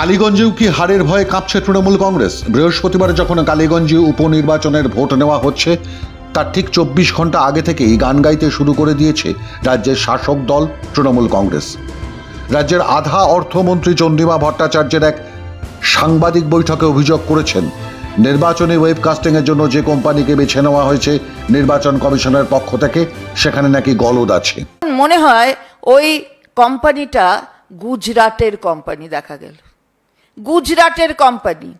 কালীগঞ্জেও কি হারের ভয়ে কাঁপছে তৃণমূল কংগ্রেস? বৃহস্পতিবার যখন কালীগঞ্জে উপনির্বাচনের ভোট নেওয়া হচ্ছে তার ঠিক চব্বিশ ঘণ্টা আগে থেকেই গান গাইতে শুরু করে দিয়েছে রাজ্যের শাসক দল তৃণমূল কংগ্রেস। রাজ্যের আধা অর্থমন্ত্রী চন্দ্রিমা ভট্টাচার্যের এক সাংবাদিক বৈঠকে অভিযোগ করেছেন, নির্বাচনী ওয়েবকাস্টিংয়ের জন্য যে কোম্পানিকে বেছে নেওয়া হয়েছে নির্বাচন কমিশনের পক্ষ থেকে, সেখানে নাকি গলদ আছে। মনে হয় ওই কোম্পানিটা গুজরাটের কোম্পানি দেখা গেল। গুজরাটের কোম্পানি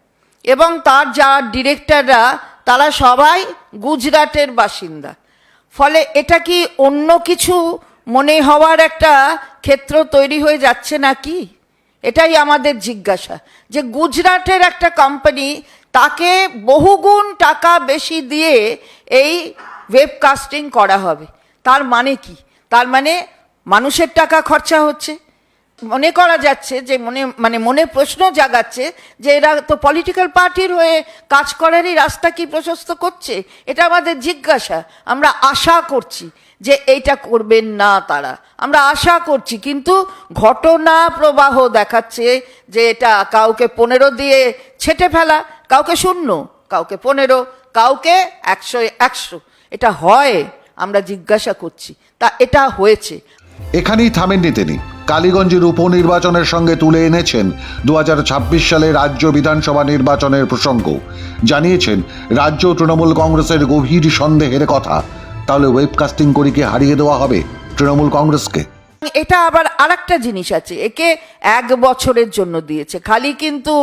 এবং তার যা ডিরেক্টররা তারা সবাই গুজরাটের বাসিন্দা। ফলে এটা কি অন্য কিছু মনে হওয়ার একটা ক্ষেত্র তৈরি হয়ে যাচ্ছে নাকি? এটাই আমাদের জিজ্ঞাসা। যে গুজরাটের একটা কোম্পানি তাকে বহুগুণ টাকা বেশি দিয়ে এই ওয়েবকাস্টিং করা হবে। তার মানে কি? তার মানে মানুষের টাকা খরচা হচ্ছে। মনে করা যাচ্ছে যে মনে মানে মনে প্রশ্ন জাগাচ্ছে যে এরা তো পলিটিক্যাল পার্টির হয়ে কাজ করারই রাস্তা কি প্রশস্ত করছে? এটা আমাদের জিজ্ঞাসা। আমরা আশা করছি যে এইটা করবেন না তারা। আমরা আশা করছি, কিন্তু ঘটনা প্রবাহ দেখাচ্ছে যে এটা কাউকে পনেরো দিয়ে ছেটে ফেলা, কাউকে শূন্য, কাউকে পনেরো, কাউকে একশো একশো। এটা হয়, আমরা জিজ্ঞাসা করছি। তা এটা হয়েছে। এখানেই থামেননি তিনি। কালীগঞ্জের উপনির্বাচনের সঙ্গে তুলে এনেছেন দু হাজার ছাব্বিশ সালে রাজ্য বিধানসভা নির্বাচনের প্রসঙ্গ। জানিয়েছেন, রাজ্য তৃণমূল কংগ্রেসের গভীর সন্দেহের কথা। তাহলে ওয়েবকাস্টিং করে কি হারিয়ে দেওয়া হবে তৃণমূল কংগ্রেসকে? এটা আবার আরেকটা জিনিস আছে, একে এক বছরের জন্য দিয়েছে। খালি কিন্তু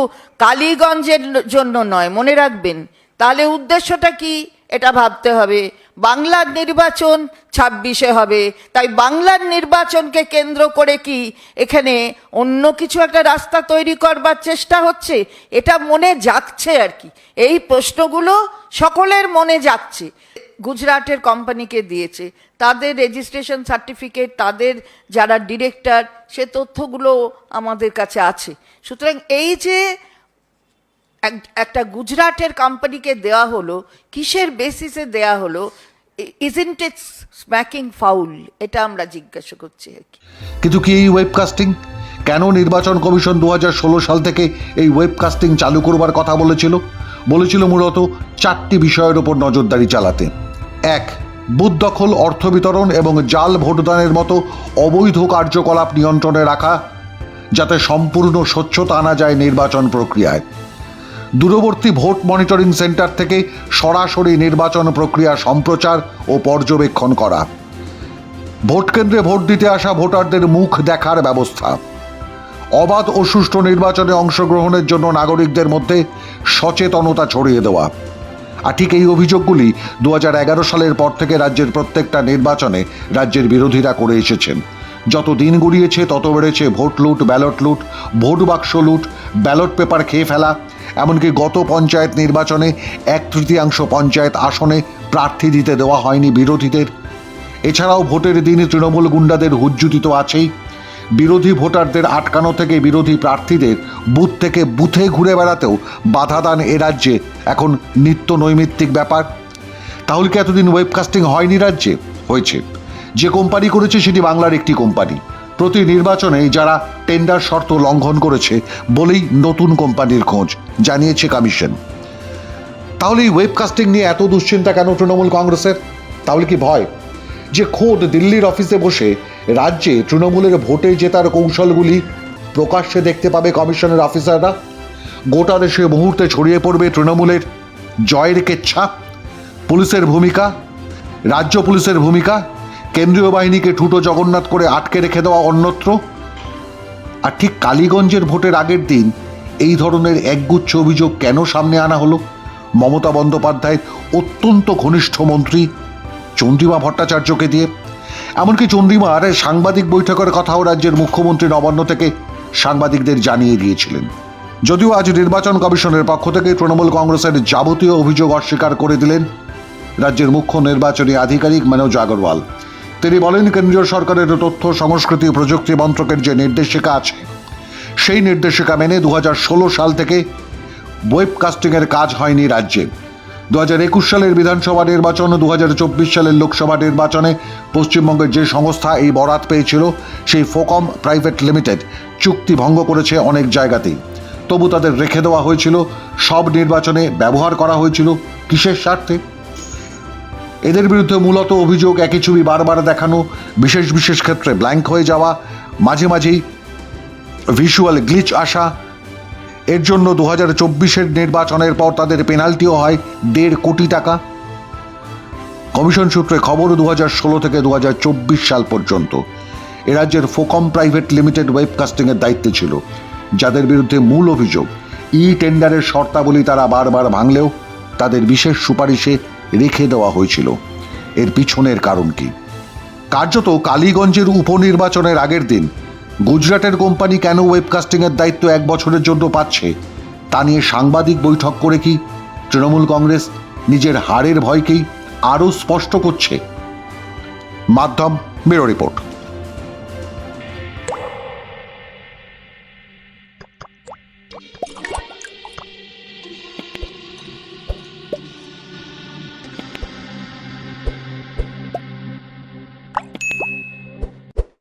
কালীগঞ্জের জন্য নয়, মনে রাখবেন। তাহলে উদ্দেশ্যটা কি? এটা ভাবতে হবে। বাংলার নির্বাচন ছাব্বিশে হবে। তাই বাংলার নির্বাচনকে কেন্দ্র করে কি এখানে অন্য কিছু একটা রাস্তা তৈরি করবার চেষ্টা হচ্ছে? এটা মনে যাচ্ছে আর কি। এই প্রশ্নগুলো সকলের মনে যাচ্ছে। গুজরাটের কোম্পানিকে দিয়েছে। তাদের রেজিস্ট্রেশন সার্টিফিকেট তাদের যারা ডিরেক্টর সে তথ্যগুলো আমাদের কাছে আছে। সুতরাং এই যে একটা গুজরাটের কোম্পানিকে দেওয়া হলো, কিসের বেসিসে দেওয়া হলো ইজেন্ট ইট স্ম্যাকিং ফাউল এটা আমরা জিজ্ঞাসা করছি আর কি। কিন্তু কি এই ওয়েবকাস্টিং কেন নির্বাচন কমিশন দু হাজার ষোলো সাল থেকে এই ওয়েবকাস্টিং চালু করবার কথা বলেছিল? বলেছিল মূলত চারটি বিষয়ের ওপর নজরদারি চালাতে। এক, বুথ দখল, অর্থ বিতরণ এবং জাল ভোটদানের মতো অবৈধ কার্যকলাপ নিয়ন্ত্রণে রাখা, যাতে সম্পূর্ণ স্বচ্ছতা আনা যায় নির্বাচন প্রক্রিয়ায়। দূরবর্তী ভোট মনিটরিং সেন্টার থেকে সরাসরি নির্বাচন প্রক্রিয়া সম্প্রচার ও পর্যবেক্ষণ করা। ভোট কেন্দ্রে ভোট দিতে আসা ভোটারদের মুখ দেখার ব্যবস্থা। অবাধ ও সুষ্ঠু নির্বাচনে অংশগ্রহণের জন্য নাগরিকদের মধ্যে সচেতনতা ছড়িয়ে দেওয়া। আর ঠিক এই অভিযোগগুলি দু হাজার এগারো সালের পর থেকে রাজ্যের প্রত্যেকটা নির্বাচনে রাজ্যের বিরোধীরা করে এসেছেন। যত দিন গড়িয়েছে, তত বেড়েছে ভোট লুট, ব্যালট লুট, ভোট বাক্স লুট, ব্যালট পেপার খেয়ে ফেলা। এমনকি গত পঞ্চায়েত নির্বাচনে এক তৃতীয়াংশ পঞ্চায়েত আসনে প্রার্থী দিতে দেওয়া হয়নি বিরোধীদের। এছাড়াও ভোটের দিনে তৃণমূল গুন্ডাদের হুজ্জুতি তো আছেই। বিরোধী ভোটারদের আটকানো থেকে বিরোধী প্রার্থীদের বুথ থেকে বুথে ঘুরে বেড়াতেও বাধা দান এ রাজ্যে এখন নিত্য নৈমিত্তিক ব্যাপার। তাহলে কি এতদিন ওয়েবকাস্টিং হয়নি রাজ্যে? হয়েছে। যে কোম্পানি করেছে সেটি বাংলার একটি কোম্পানি। প্রতি নির্বাচনে যারা টেন্ডার শর্ত লঙ্ঘন করেছে বলেই নতুন কোম্পানির খোঁজ, জানিয়েছে কমিশন। তাহলে এই ওয়েবকাস্টিং নিয়ে এত দুশ্চিন্তা কেন তৃণমূল কংগ্রেসের? তাহলে কি ভয়? যে খোদ দিল্লির অফিসে বসে রাজ্যে তৃণমূলের ভোটে জেতার কৌশলগুলি প্রকাশ্যে দেখতে পাবে কমিশনের অফিসাররা? গোটা দেশে মুহূর্তে ছড়িয়ে পড়বে তৃণমূলের জয়ের কেচ্ছা, পুলিশের ভূমিকা, রাজ্য পুলিশের ভূমিকা কেন্দ্রীয় বাহিনীকে ঠুটো জগন্নাথ করে আটকে রেখে দেওয়া অন্যত্র? আর ঠিক কালীগঞ্জের ভোটের আগের দিন এই ধরনের একগুচ্ছ অভিযোগ কেন সামনে আনা হলো? মমতা বন্দ্যোপাধ্যায়ের অত্যন্ত ঘনিষ্ঠ মন্ত্রী চন্দ্রিমা ভট্টাচার্যকে দিয়ে। এমনকি চন্দ্রিমার সাংবাদিক বৈঠকের কথাও রাজ্যের মুখ্যমন্ত্রী নবান্ন থেকে সাংবাদিকদের জানিয়ে দিয়েছিলেন। যদিও আজ নির্বাচন কমিশনের পক্ষ থেকে তৃণমূল কংগ্রেসের যাবতীয় অভিযোগ অস্বীকার করে দিলেন রাজ্যের মুখ্য নির্বাচনী আধিকারিক মনোজ আগরওয়াল। তিনি বলেন, কেন্দ্রীয় সরকারের তথ্য, সংস্কৃতি ও প্রযুক্তি মন্ত্রকের যে নির্দেশিকা আছে, সেই নির্দেশিকা মেনে দু হাজার ষোলো সাল থেকে ওয়েবকাস্টিংয়ের কাজ হয়নি রাজ্যে। দু হাজার একুশ সালের বিধানসভা নির্বাচন দু হাজার চব্বিশ সালের লোকসভা নির্বাচনে পশ্চিমবঙ্গের যে সংস্থা এই বরাত পেয়েছিল, সেই ফোকম প্রাইভেট লিমিটেড চুক্তি ভঙ্গ করেছে অনেক জায়গাতেই। তবু তাদের রেখে দেওয়া হয়েছিল, সব নির্বাচনে ব্যবহার করা হয়েছিল, কিসের স্বার্থে? এদের বিরুদ্ধে মূলত অভিযোগ, একই ছবি বারবার দেখানো, বিশেষ বিশেষ ক্ষেত্রে ব্ল্যাঙ্ক হয়ে যাওয়া, মাঝে মাঝেই ভিজুয়াল গ্লিচ আসা। এর জন্য দু হাজার চব্বিশের নির্বাচনের পর তাদের পেনাল্টিও হয় দেড় কোটি টাকা। কমিশন সূত্রে খবর, দু হাজার ষোলো থেকে দু হাজার চব্বিশ সাল পর্যন্ত এ রাজ্যের ফোকম প্রাইভেট লিমিটেড ওয়েবকাস্টিংয়ের দায়িত্বে ছিল, যাদের বিরুদ্ধে মূল অভিযোগ ই টেন্ডারের শর্তাবলী তারা বারবার ভাঙলেও তাদের বিশেষ সুপারিশে রেখে দেওয়া হয়েছিল। এর পিছনের কারণ কি? কার্যত কালীগঞ্জের উপনির্বাচনের আগের দিন গুজরাটের কোম্পানি কেন ওয়েবকাস্টিংয়ের দায়িত্ব এক বছরের জন্য পাচ্ছে, তা নিয়ে সাংবাদিক বৈঠক করে কি তৃণমূল কংগ্রেস নিজের হারের ভয়কেই আরও স্পষ্ট করছে? মাধ্যম ব্যুরো রিপোর্ট।